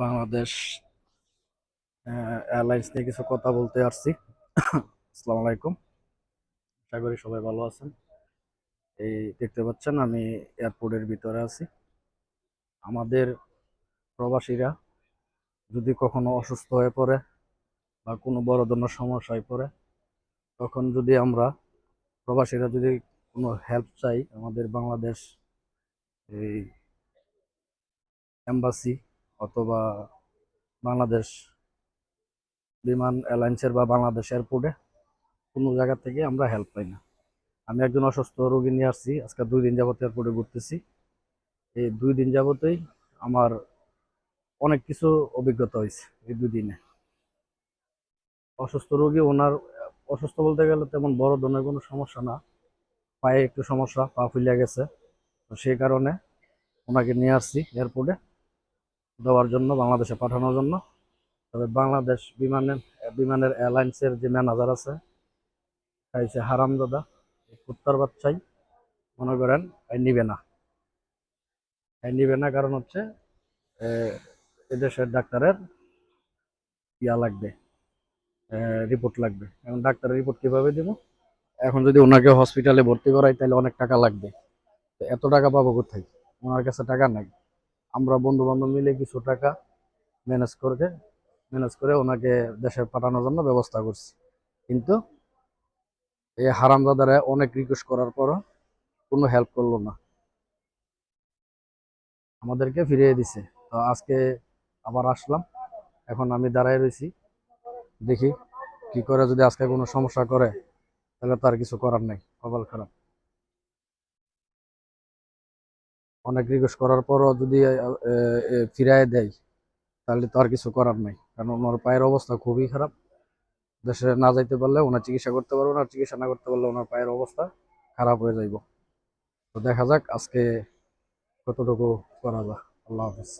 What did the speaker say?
Bangladesh airlines নিয়ে কিছু কথা বলতে আসছি। আসসালামু আলাইকুম। আশা করি সবাই ভালো আছেন। এই দেখতে পাচ্ছেন আমি এয়ারপোর্টের ভিতরে আছি। আমাদের প্রবাসীরা যদি কখনো অসুস্থ হয়ে পড়ে বা কোনো বড় ধরনের সমস্যায় পড়ে, তখন যদি আমরা প্রবাসীরা যদি কোনো হেল্প চাই আমাদের বাংলাদেশ এই এম্বাসি অথবা বাংলাদেশ বিমান এয়ারলাইন্সের বা বাংলাদেশ এয়ারপোর্টে কোনো জায়গা থেকে আমরা হেল্প পাই না। আমি একজন অসুস্থ রোগী নিয়ে আসছি, আজকে দুই দিন যাবত এয়ারপোর্টে ঘুরতেছি। এই দুই দিন যাবতেই আমার অনেক কিছু অভিজ্ঞতা হয়েছে এই দুই দিনে। অসুস্থ রোগী, ওনার, অসুস্থ বলতে গেলে তেমন বড় ধরনের কোনো সমস্যা না। পায়ে একটু সমস্যা, পা ফুলিয়া গেছে। তো সেই কারণে ওনাকে নিয়ে আসছি এয়ারপোর্টে। দেওয়ার জন্য, বাংলাদেশে পাঠানোর জন্য। তবে বাংলাদেশ বিমানের বিমানের এয়ারলাইন্সের যে ম্যানেজার আছে হচ্ছে হারামদাদা কুত্তার বাচ্চাই, মনে করেন এই নিবে না। এই নিবে না, কারণ হচ্ছে এদেশের ডাক্তারের ইয়া লাগবে রিপোর্ট লাগবে। এখন ডাক্তারের রিপোর্ট কীভাবে দিব? এখন যদি ওনাকে হসপিটালে ভর্তি করাই, তাহলে অনেক টাকা লাগবে। এত টাকা পাবো কোথায়? ওনার কাছে টাকা নাই। আমরা বন্ধু বান্ধব মিলে কিছু টাকা ম্যানেজ করে ম্যানেজ করে ওনাকে দেশে পাঠানোর জন্য ব্যবস্থা করছি। কিন্তু এই হারামদাদারা অনেক রিকোয়েস্ট করার পরও কোনো হেল্প করল না। আমাদেরকে ফিরিয়ে দিছে। তো আজকে আবার আসলাম। এখন আমি দাঁড়ায় রয়েছি দেখি কি করে যদি আজকে কোনো সমস্যা করে, তাহলে তার কিছু করার নেই। কপাল খারাপ। অনেক রিকোয়েস্ট করার পরও যদি ফিরায় দেয়, তাহলে তো আর কিছু করার নাই। কারণ ওনার পায়ের অবস্থা খুবই খারাপ। দেশে না যাইতে পারলে ওনার চিকিৎসা করতে পারব না চিকিৎসা না করতে পারলে ওনার পায়ের অবস্থা খারাপ হয়ে যাইব। তো দেখা যাক আজকে কতটুকু করা যায়। আল্লাহ হাফিজ।